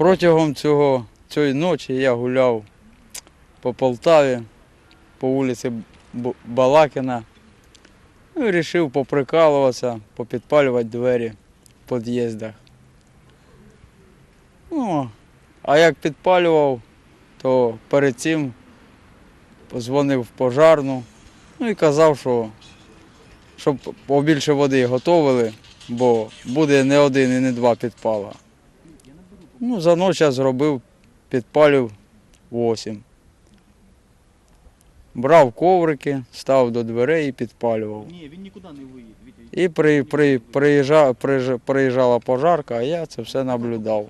Протягом цього, цієї ночі я гуляв по Полтаві, по вулиці Балакіна. Ну і вирішив поприкалуватися, попідпалювати двері в під'їздах. Ну, а як підпалював, то перед цим позвонив в пожарну, ну і казав, що щоб побільше води готовили, бо буде не один і не два підпала. Ну, за ніч я зробив, підпалив 8. Брав коврики, став до дверей і підпалював. Ні, він нікуди не виїде. І при, при, приїжджа- приїжджала пожарка, а я це все наблюдав.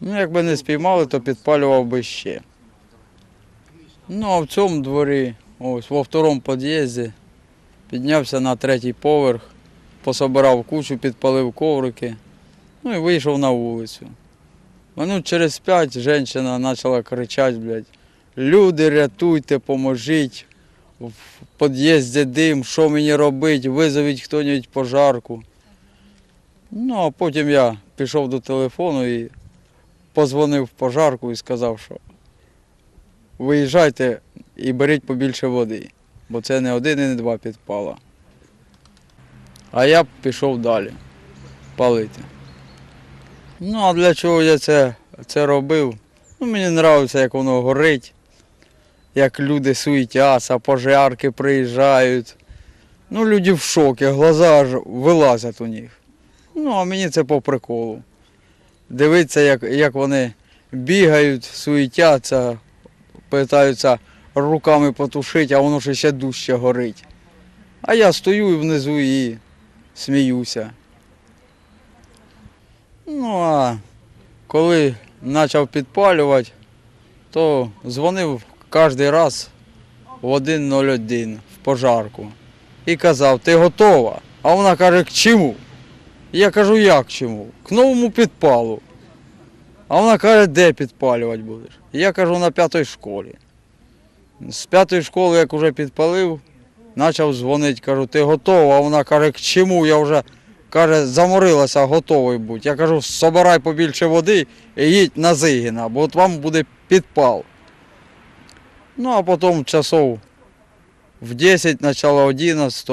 Ну, якби не спіймали, то підпалював би ще. Ну, а в цьому дворі, ось во второму під'їзді, піднявся на третій поверх, пособирав кучу, підпалив коврики, ну і вийшов на вулицю. Минут через п'ять жінка почала кричати, блядь, люди, рятуйте, поможіть, в під'їзді дим, що мені робити, визовіть хто-небудь пожарку. Ну, а потім я пішов до телефону і позвонив в пожарку і сказав, що виїжджайте і беріть побільше води, бо це не один і не два підпала. А я пішов далі палити. Ну, а для чого я це, це робив? Ну, мені подобається, як воно горить, як люди суетяться, пожарки приїжджають. Ну, люди в шокі, глаза аж вилазять у них. Ну, а мені це по приколу. Дивитися, як, як вони бігають, суетяться, питаються руками потушити, а воно ще дужче горить. А я стою внизу і сміюся. Ну а коли почав підпалювати, то дзвонив кожен раз в 1.01 в пожарку і казав, ти готова? А вона каже, к чому? Я кажу, як чому? К новому підпалу. А вона каже, де підпалювати будеш? Я кажу, на п'ятій школі. З п'ятої школи, як вже підпалив, почав дзвонити, кажу, ти готова? А вона каже, к чому? Я вже каже, заморилася, готовий будь. Я кажу, собирай побільше води і їдь на Зигіна, бо от вам буде підпал. Ну, а потім часов в 10, начало 11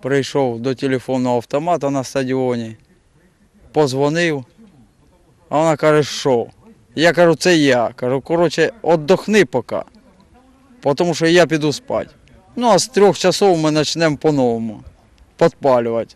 прийшов до телефонного автомата на стадіоні, позвонив, а вона каже, що? Я кажу, це я. Кажу, коротше, віддохни поки, тому що я піду спати. Ну, а з трьох часов ми почнемо по-новому підпалювати.